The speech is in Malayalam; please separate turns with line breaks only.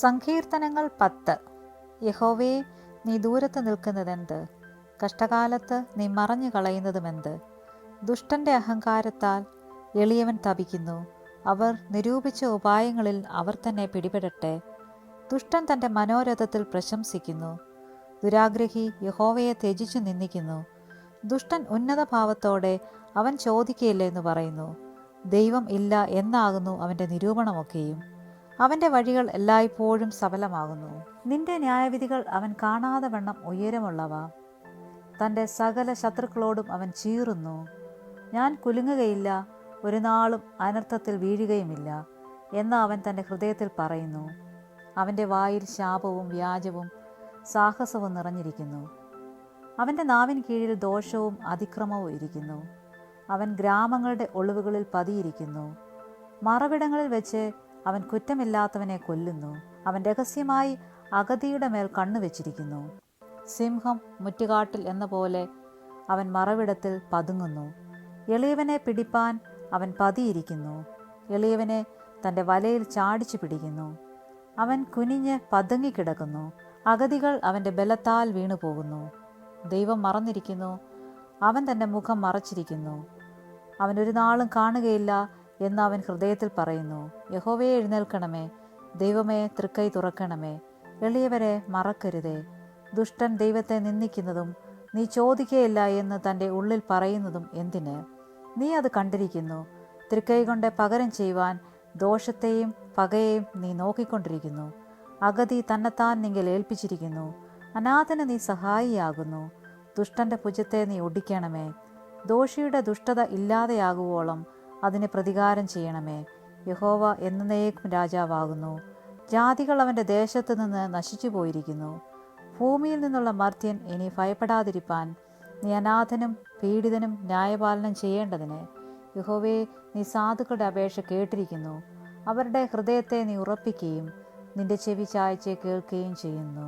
സങ്കീർത്തനങ്ങൾ പത്ത്. യഹോവേ നീ ദൂരത്ത് നിൽക്കുന്നതെന്ത്? കഷ്ടകാലത്ത് നീ മറഞ്ഞു കളയുന്നതുമെന്ത്? ദുഷ്ടന്റെ അഹങ്കാരത്താൽ എളിയവൻ തപിക്കുന്നു. അവർ നിരൂപിച്ച ഉപായങ്ങളിൽ അവർ തന്നെ പിടിപെടട്ടെ. ദുഷ്ടൻ തന്റെ മനോരഥത്തിൽ പ്രശംസിക്കുന്നു. ദുരാഗ്രഹി യഹോവയെ ത്യജിച്ചു നിന്ദിക്കുന്നു. ദുഷ്ടൻ ഉന്നത ഭാവത്തോടെ അവൻ ചോദിക്കുകയില്ല എന്ന് പറയുന്നു. ദൈവം ഇല്ല എന്നാകുന്നു അവന്റെ നിരൂപണമൊക്കെയും. അവന്റെ വഴികൾ എല്ലായ്പ്പോഴും സഫലമാകുന്നു നിന്റെ ന്യായവിധികൾ അവൻ കാണാതെ വണ്ണം ഉയരമുള്ളവ. തന്റെ സകല ശത്രുക്കളോടും അവൻ ചീറുന്നു. ഞാൻ കുലുങ്ങുകയില്ല ഒരു നാളും അനർത്ഥത്തിൽ വീഴുകയുമില്ല എന്ന് അവൻ തന്റെ ഹൃദയത്തിൽ പറയുന്നു. അവന്റെ വായിൽ ശാപവും വ്യാജവും സാഹസവും നിറഞ്ഞിരിക്കുന്നു. അവന്റെ നാവിൻ കീഴിൽ ദോഷവും അതിക്രമവും ഇരിക്കുന്നു. അവൻ ഗ്രാമങ്ങളുടെ ഒളിവുകളിൽ പതിയിരിക്കുന്നു. മറവിടങ്ങളിൽ വെച്ച് അവൻ കുറ്റമില്ലാത്തവനെ കൊല്ലുന്നു. അവൻ രഹസ്യമായി അഗതിയുടെ മേൽ കണ്ണുവെച്ചിരിക്കുന്നു സിംഹം മുറ്റുകാട്ടിൽ എന്ന പോലെ അവൻ മറവിടത്തിൽ പതുങ്ങുന്നു. എളിയവനെ പിടിപ്പാൻ അവൻ പതിയിരിക്കുന്നു. എളിയവനെ തന്റെ വലയിൽ ചാടിച്ചു പിടിക്കുന്നു. അവൻ കുനിഞ്ഞ് പതുങ്ങിക്കിടക്കുന്നു. അഗതികൾ അവന്റെ ബലത്താൽ വീണുപോകുന്നു. ദൈവം മറന്നിരിക്കുന്നു. അവൻ തന്റെ മുഖം മറച്ചിരിക്കുന്നു. അവൻ ഒരു നാളും കാണുകയില്ല. എന്ന് അവൻ ഹൃദയത്തിൽ പറയുന്നു. യഹോവയെ എഴുന്നേൽക്കണമേ. ദൈവമേ തൃക്കൈ തുറക്കണമേ. എളിയവരെ മറക്കരുതേ. ദുഷ്ടൻ ദൈവത്തെ നിന്ദിക്കുന്നതും നീ ചോദിക്കുകയില്ല എന്ന് തന്റെ ഉള്ളിൽ പറയുന്നതും എന്തിന്? നീ അത് കണ്ടിരിക്കുന്നു. തൃക്കൈ കൊണ്ട് പകരം ചെയ്യുവാൻ ദോഷത്തെയും പകയെയും നീ നോക്കിക്കൊണ്ടിരിക്കുന്നു. അഗതി തന്നെത്താൻ നിങ്ങൾ ഏൽപ്പിച്ചിരിക്കുന്നു. അനാഥന് നീ സഹായിയാകുന്നു. ദുഷ്ടന്റെ ഭുജത്തെ നീ ഒടിക്കണമേ. ദോഷിയുടെ ദുഷ്ടത ഇല്ലാതെയാകുവോളം അതിന് പ്രതികാരം ചെയ്യണമേ. യഹോവ എന്നേക്കും രാജാവാകുന്നു. ജാതികൾ അവന്റെ ദേശത്തു നിന്ന് നശിച്ചു പോയിരിക്കുന്നു ഭൂമിയിൽ നിന്നുള്ള മർത്യൻ ഇനി ഭയപ്പെടാതിരിപ്പാൻ നീ അനാഥനും പീഡിതനും ന്യായപാലനം ചെയ്യേണ്ടതിന്. യഹോവേ നീ സാധുക്കളുടെ അപേക്ഷ കേട്ടിരിക്കുന്നു. അവരുടെ ഹൃദയത്തെ നീ ഉറപ്പിക്കുകയും നിന്റെ ചെവി ചായച്ച് കേൾക്കുകയും ചെയ്യുന്നു.